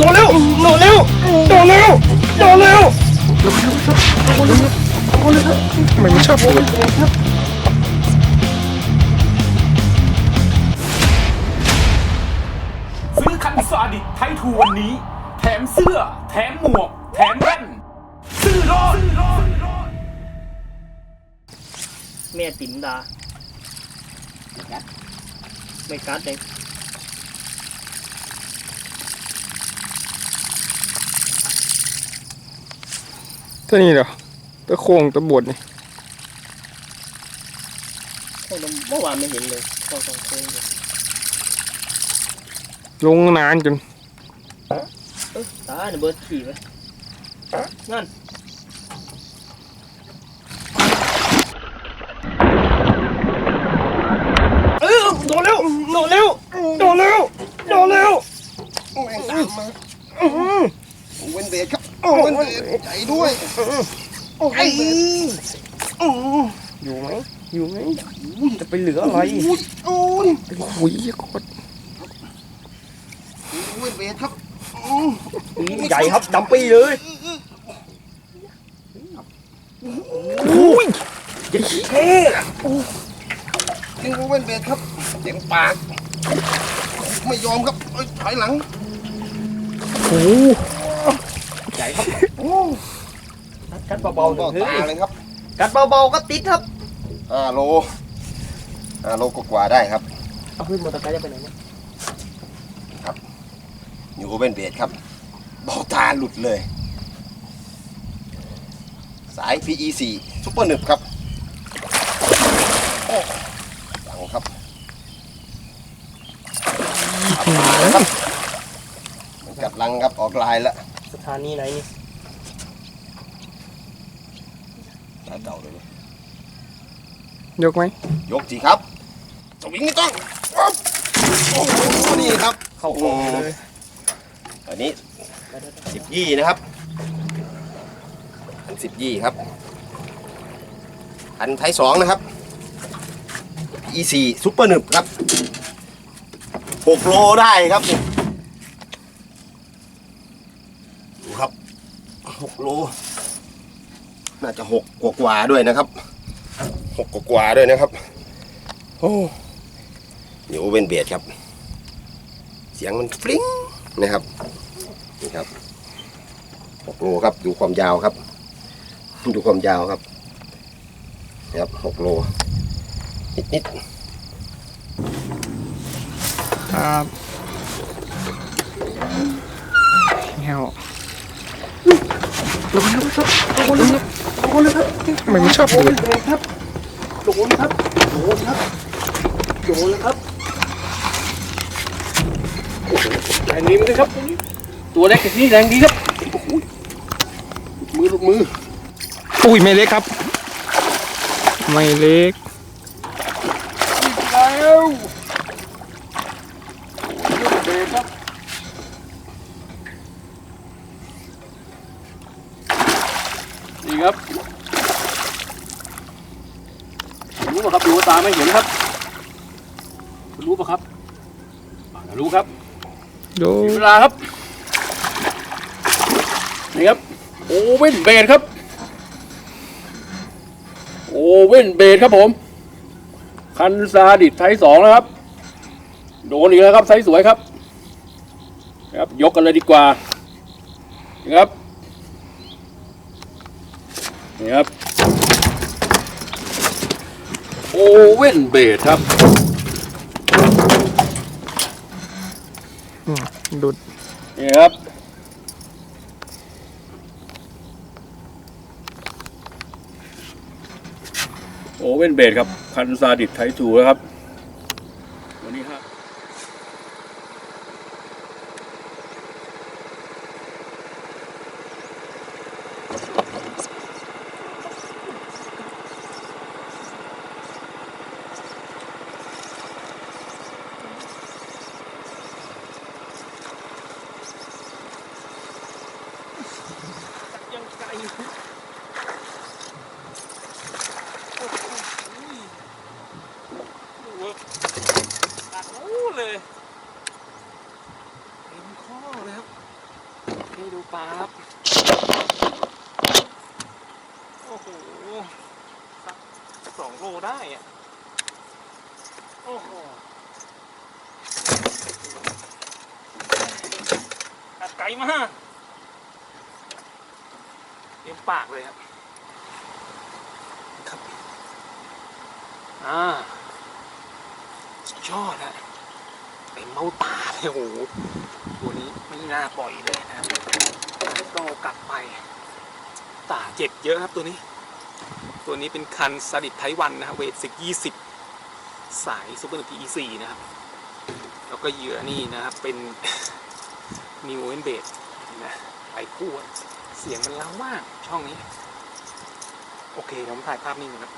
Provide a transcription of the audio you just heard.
โดนเร็วโดนเร็วโดนเร็วโดนเร็วทำไมไม่ชอบเลยซื้อคันซาดิสไททูวันนี้ แถมเสื้อ แถมหมวก แถมแว่นซื้อรอดแม่ติ๋มดา ไม่กัดเลย ตัวนี้เหรอตัวโค้งตัวบดนี่เข้าลงเมื่อวานไม่เห็นเลยเข้าตรงโค้งเลยลงนานจนเออตาเนี่ยเบิร์ดขี่ไปนั่นเออโดนเร็วโดนเร็วโดนเร็วโดนเร็วแม่งตามมาเว้นเบรกครับ เว้นเบรกใจด้วยไอ้อยู่ไหมอยู่ไหมจะไปเหลืออะไรโอ้ยโอ้ยกดเว้นเบรกครับใหญ่ครับดำปีเลยโอ้ยใหญ่เท่ยิงเว้นเบรกครับเสียงปากไม่ยอมครับเอ้ยถอยหลังโอ้ ใหญ่ครับกัดเบาๆเบ้าเฮ้ตายเลยครับกัดเบาๆก็ติดครับห้าโลห้าโลกว่าๆได้ครับเอาขึ้นมอเตอร์ไซค์จะไปไหนเนี่ยอยู่เว้นเบรกครับเบ้าตาหลุดเลย สาย PE4 ซุปเปอร์หนึบครับโอ้หลังครับครับมันกัดลังครับออกลายแล้ว สถานีไหนนี่สายเก่าเลยยกไหมยกสิครับสวิงไม่ต้องอ๊อบโอ้โหนี่ครับ เข้าโค้งเลยอันนี้สิบยี่นะครับอันสิบยี่ครับ อันไทยสองนะครับ E4 ซุปเปอร์หนึบครับหกโลได้ครับดูครับหกโล น่าจะหกกว่าๆด้วยนะครับหกกว่าๆด้วยนะครับโอ้เดี๋ยวเวนเบียดครับ เสียงมันฟลิ้งนะครับนี่ครับหกโลครับดูความยาวครับ ดูความยาวครับนะครับหกโลนิดนิดครับแฮว โดนเร็วครับโดนเร็วโดนเร็วครับทำไมไม่ชอบเลยครับโดนครับโดนครับโดนแล้วครับแรงดีเหมือนกันครับ ตัวเล็กแต่ที่แรงดีครับมือลูกมือ อุ้ยไม่เล็กครับ ไม่เล็ก แล้วเบรกครับ นี่ครับรู้ป่ะครับดูว่าตาไม่เห็นครับ รู้ป่ะครับอ่ารู้ครับดูมีเวลาครับนี่ครับโอเว่นเบดครับ โอเว่นเบดครับผม คันซาดิสไทยสองแล้วครับ โดนอีกแล้วครับไซส์สวยครับ ครับยกกันเลยดีกว่านี่ครับ นี่ครับ โอเว่นเบดครับอืมดุดนี่ครับโอเว่นเบดครับ คันซาดิสไททูนะครับ วันนี้ฮะ ยังไกลตัดนู้เลยเต็มข้อเลยครับปลาครับ โอ้โหสักสองโลได้อะโอ้โหอัดไกลมาก เต็มปากเลยครับครับอ่าสุดยอดอะเต็มเมาตาเลยโอ้โหตัวนี้ไม่น่าปล่อยเลยนะครับต้องเอากลับไป ตาเจ็บเยอะครับตัวนี้ ตัวนี้เป็นคันสดิตไทวันนะครับเวทสิกยี่สิบสายซูเปอร์ทีซีนะครับ แล้วก็เหยื่อนี่นะครับเป็นนิวเอนเบดนะไปคู่อะ เสียงมันล้ามากช่องนี้ โอเคเดี๋ยวผมถ่ายภาพนิ่งก่นครับ